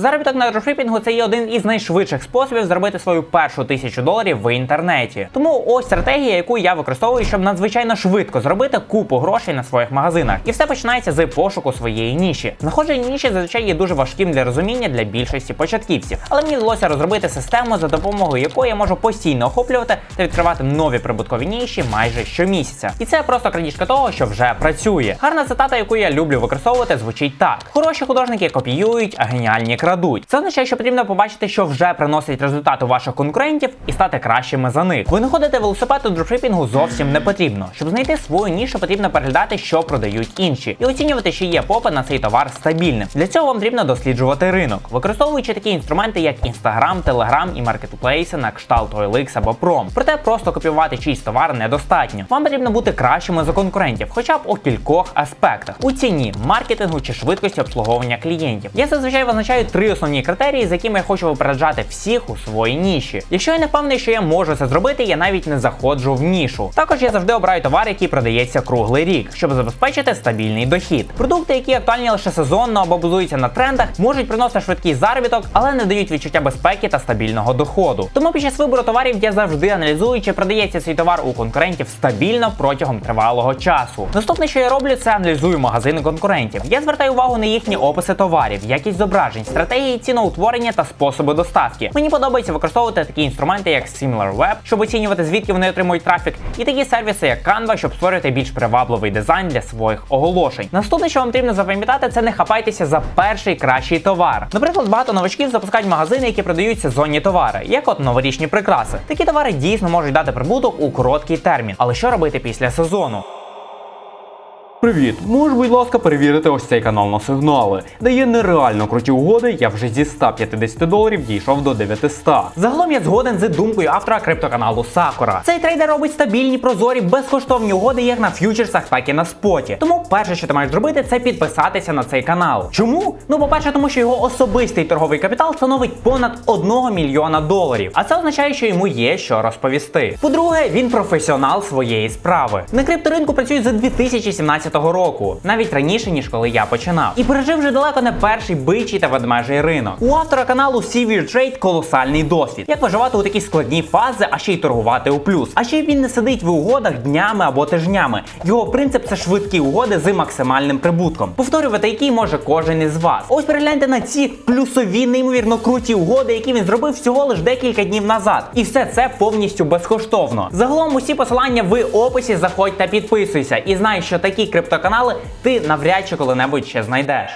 Заробіток на дропшипінгу це є один із найшвидших способів зробити свою першу тисячу доларів в інтернеті. Тому ось стратегія, яку я використовую, щоб надзвичайно швидко зробити купу грошей на своїх магазинах. І все починається з пошуку своєї ніші. Знаходження ніші зазвичай є дуже важким для розуміння для більшості початківців, але мені вдалося розробити систему, за допомогою якої я можу постійно охоплювати та відкривати нові прибуткові ніші майже щомісяця. І це просто крадіжка того, що вже працює. Гарна цитата, яку я люблю використовувати, звучить так: хороші художники копіюють, а геніальні крадуть. Це означає, що потрібно побачити, що вже приносить результат у ваших конкурентів, і стати кращими за них. Винаходити велосипед у дропшипінгу зовсім не потрібно. Щоб знайти свою нішу, потрібно переглядати, що продають інші, і оцінювати, чи є попит на цей товар стабільним. Для цього вам потрібно досліджувати ринок, використовуючи такі інструменти, як Instagram, Telegram і маркетплейси на кшталт OLX або Prom. Проте просто копіювати чийсь товар недостатньо. Вам потрібно бути кращими за конкурентів, хоча б у кількох аспектах: у ціні, маркетингу чи швидкості обслуговування клієнтів. Я зазвичай визначаю три основні критерії, з якими я хочу випереджати всіх у своїй ніші. Якщо я не впевнений, що я можу це зробити, я навіть не заходжу в нішу. Також я завжди обираю товар, який продається круглий рік, щоб забезпечити стабільний дохід. Продукти, які актуальні лише сезонно або базуються на трендах, можуть приносити швидкий заробіток, але не дають відчуття безпеки та стабільного доходу. Тому під час вибору товарів я завжди аналізую, чи продається цей товар у конкурентів стабільно протягом тривалого часу. Наступне, що я роблю, це аналізую магазини конкурентів. Я звертаю увагу на їхні описи товарів, якість зображень, стратегії ціноутворення та способи доставки. Мені подобається використовувати такі інструменти, як SimilarWeb, щоб оцінювати звідки вони отримують трафік, і такі сервіси, як Canva, щоб створювати більш привабливий дизайн для своїх оголошень. Наступне, що вам потрібно запам'ятати, це не хапайтеся за перший кращий товар. Наприклад, багато новачків запускають магазини, які продають сезонні товари, як от новорічні прикраси. Такі товари дійсно можуть дати прибуток у короткий термін. Але що робити після сезону? Привіт, можеш, будь ласка, перевірити ось цей канал на сигнали. Дає нереально круті угоди, я вже зі 150 доларів дійшов до 900. Загалом я згоден з думкою автора криптоканалу Сакура. Цей трейдер робить стабільні, прозорі, безкоштовні угоди як на ф'ючерсах, так і на споті. Тому перше, що ти маєш зробити, це підписатися на цей канал. Чому? Ну, по-перше, тому що його особистий торговий капітал становить понад 1 мільйона доларів. А це означає, що йому є що розповісти. По-друге, він професіонал своєї справи. На крипторинку працює з 2017 року, навіть раніше ніж коли я починав, і пережив вже далеко не перший бичий та ведмежий ринок. У автора каналу Severe Trade колосальний досвід, як виживати у такі складні фази, а ще й торгувати у плюс. А ще й він не сидить в угодах днями або тижнями. Його принцип це швидкі угоди з максимальним прибутком, повторювати які може кожен із вас. Ось перегляньте на ці плюсові, неймовірно круті угоди, які він зробив всього лиш декілька днів назад. І все це повністю безкоштовно. Загалом усі посилання в описі заходь та підписуйся. І знай, що такі криптоканали ти навряд чи коли-небудь ще знайдеш.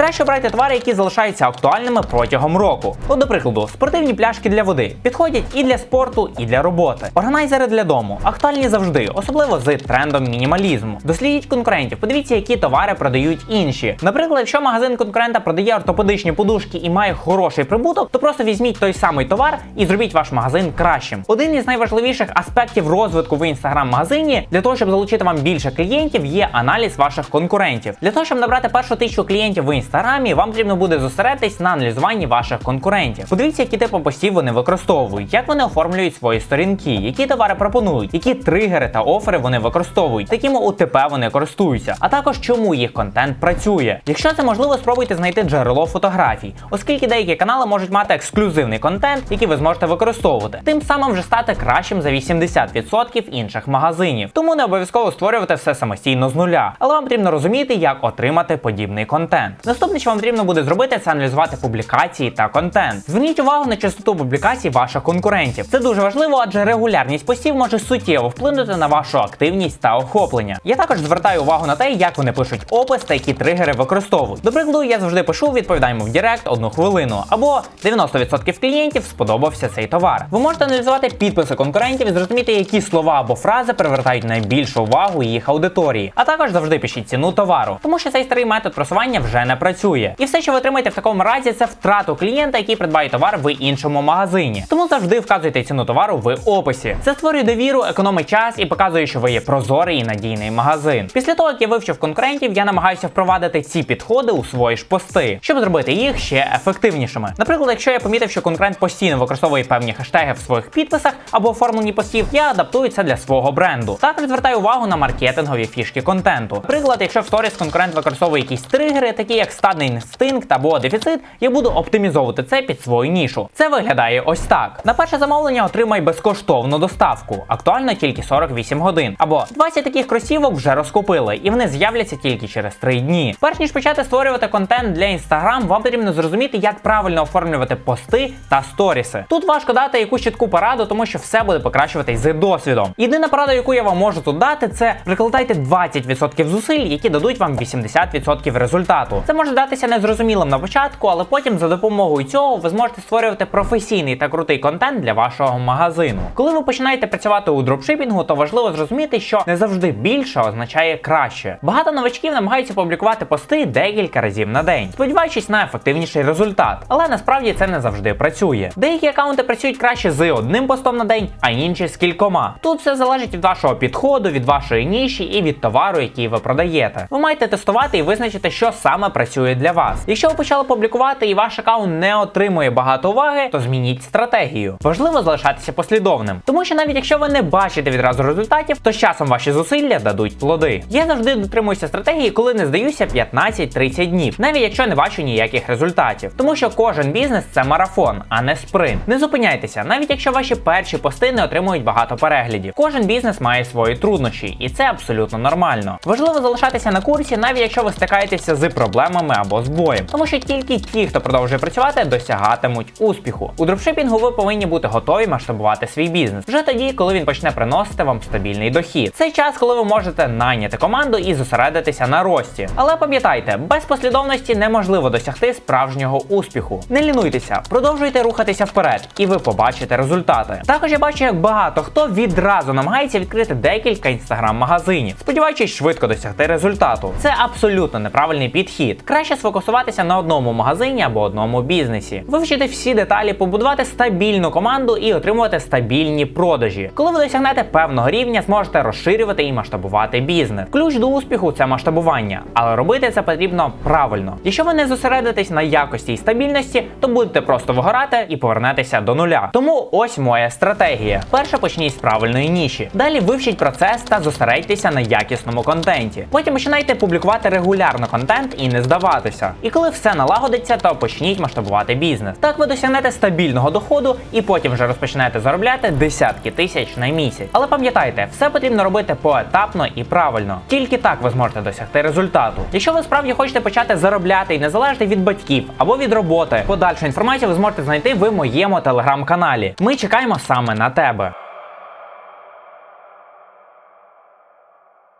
Краще брати товари, які залишаються актуальними протягом року. От, до прикладу, спортивні пляшки для води підходять і для спорту, і для роботи. Органайзери для дому актуальні завжди, особливо з трендом мінімалізму. Дослідіть конкурентів, подивіться, які товари продають інші. Наприклад, якщо магазин конкурента продає ортопедичні подушки і має хороший прибуток, то просто візьміть той самий товар і зробіть ваш магазин кращим. Один із найважливіших аспектів розвитку в інстаграм-магазині для того, щоб залучити вам більше клієнтів, є аналіз ваших конкурентів. Для того, щоб набрати першу тисячу клієнтів в інстаграмі, вам потрібно буде зосередитись на аналізуванні ваших конкурентів. Подивіться, які типи постів вони використовують, як вони оформлюють свої сторінки, які товари пропонують, які тригери та офери вони використовують, якими УТП вони користуються, а також чому їх контент працює. Якщо це можливо, спробуйте знайти джерело фотографій, оскільки деякі канали можуть мати ексклюзивний контент, який ви зможете використовувати, тим самим вже стати кращим за 80% інших магазинів. Тому не обов'язково створювати все самостійно з нуля, але вам потрібно розуміти, як отримати подібний контент. Наступне, що вам потрібно буде зробити, це аналізувати публікації та контент. Зверніть увагу на частоту публікацій ваших конкурентів. Це дуже важливо, адже регулярність постів може суттєво вплинути на вашу активність та охоплення. Я також звертаю увагу на те, як вони пишуть опис та які тригери використовують. До прикладу, я завжди пишу відповідаємо в Директ одну хвилину, або 90% клієнтів сподобався цей товар. Ви можете аналізувати підписи конкурентів і зрозуміти, які слова або фрази привертають найбільшу увагу їх аудиторії. А також завжди пишіть ціну товару, тому що цей старий метод просування вже не працює. І все, що ви отримаєте в такому разі, це втрату клієнта, який придбає товар в іншому магазині. Тому завжди вказуйте ціну товару в описі. Це створює довіру, економить час і показує, що ви є прозорий і надійний магазин. Після того, як я вивчив конкурентів, я намагаюся впровадити ці підходи у свої ж пости, щоб зробити їх ще ефективнішими. Наприклад, якщо я помітив, що конкурент постійно використовує певні хештеги в своїх підписах або оформленні постів, я адаптую це для свого бренду. Також звертаю увагу на маркетингові фішки контенту. Наприклад, якщо в сторіс конкурент використовує якісь тригери, такі як як стадний інстинкт або дефіцит, я буду оптимізовувати це під свою нішу. Це виглядає ось так: на перше замовлення отримай безкоштовну доставку, актуально тільки 48 годин. Або 20 таких кросівок вже розкупили, і вони з'являться тільки через 3 дні. Перш ніж почати створювати контент для Instagram, вам потрібно зрозуміти, як правильно оформлювати пости та сторіси. Тут важко дати якусь чітку пораду, тому що все буде покращуватись з досвідом. Єдина порада, яку я вам можу тут дати, це прикладайте 20% зусиль, які дадуть вам 80% результату. Це може здатися незрозумілим на початку, але потім за допомогою цього ви зможете створювати професійний та крутий контент для вашого магазину. Коли ви починаєте працювати у дропшипінгу, то важливо зрозуміти, що не завжди більше означає краще. Багато новачків намагаються публікувати пости декілька разів на день, сподіваючись на ефективніший результат. Але насправді це не завжди працює. Деякі акаунти працюють краще з одним постом на день, а інші з кількома. Тут все залежить від вашого підходу, від вашої ніші і від товару, який ви продаєте. Ви маєте тестувати і визначити, що саме працює для вас. Якщо ви почали публікувати і ваш акаунт не отримує багато уваги, то змініть стратегію. Важливо залишатися послідовним, тому що навіть якщо ви не бачите відразу результатів, то з часом ваші зусилля дадуть плоди. Я завжди дотримуюся стратегії, коли не здаюся 15-30 днів, навіть якщо не бачу ніяких результатів. Тому що кожен бізнес це марафон, а не спринт. Не зупиняйтеся, навіть якщо ваші перші пости не отримують багато переглядів. Кожен бізнес має свої труднощі, і це абсолютно нормально. Важливо залишатися на курсі, навіть якщо ви стикаєтеся з проблемами або збоєм, тому що тільки ті, хто продовжує працювати, досягатимуть успіху. У дропшипінгу ви повинні бути готові масштабувати свій бізнес вже тоді, коли він почне приносити вам стабільний дохід. Це час, коли ви можете найняти команду і зосередитися на рості. Але пам'ятайте, без послідовності неможливо досягти справжнього успіху. Не лінуйтеся, продовжуйте рухатися вперед, і ви побачите результати. Також я бачу, як багато хто відразу намагається відкрити декілька інстаграм-магазинів, сподіваючись швидко досягти результату. Це абсолютно неправильний підхід. Краще сфокусуватися на одному магазині або одному бізнесі, вивчити всі деталі, побудувати стабільну команду і отримувати стабільні продажі. Коли ви досягнете певного рівня, зможете розширювати і масштабувати бізнес. Ключ до успіху це масштабування, але робити це потрібно правильно. Якщо ви не зосередитесь на якості і стабільності, то будете просто вигорати і повернетеся до нуля. Тому ось моя стратегія. Перше почніть з правильної ніші. Далі вивчіть процес та зосередьтеся на якісному контенті. Потім починайте публікувати регулярно контент і не здаватися. І коли все налагодиться, то почніть масштабувати бізнес. Так ви досягнете стабільного доходу і потім вже розпочнете заробляти десятки тисяч на місяць. Але пам'ятайте, все потрібно робити поетапно і правильно. Тільки так ви зможете досягти результату. Якщо ви справді хочете почати заробляти і не залежати від батьків або від роботи, подальшу інформацію ви зможете знайти в моєму телеграм-каналі. Ми чекаємо саме на тебе.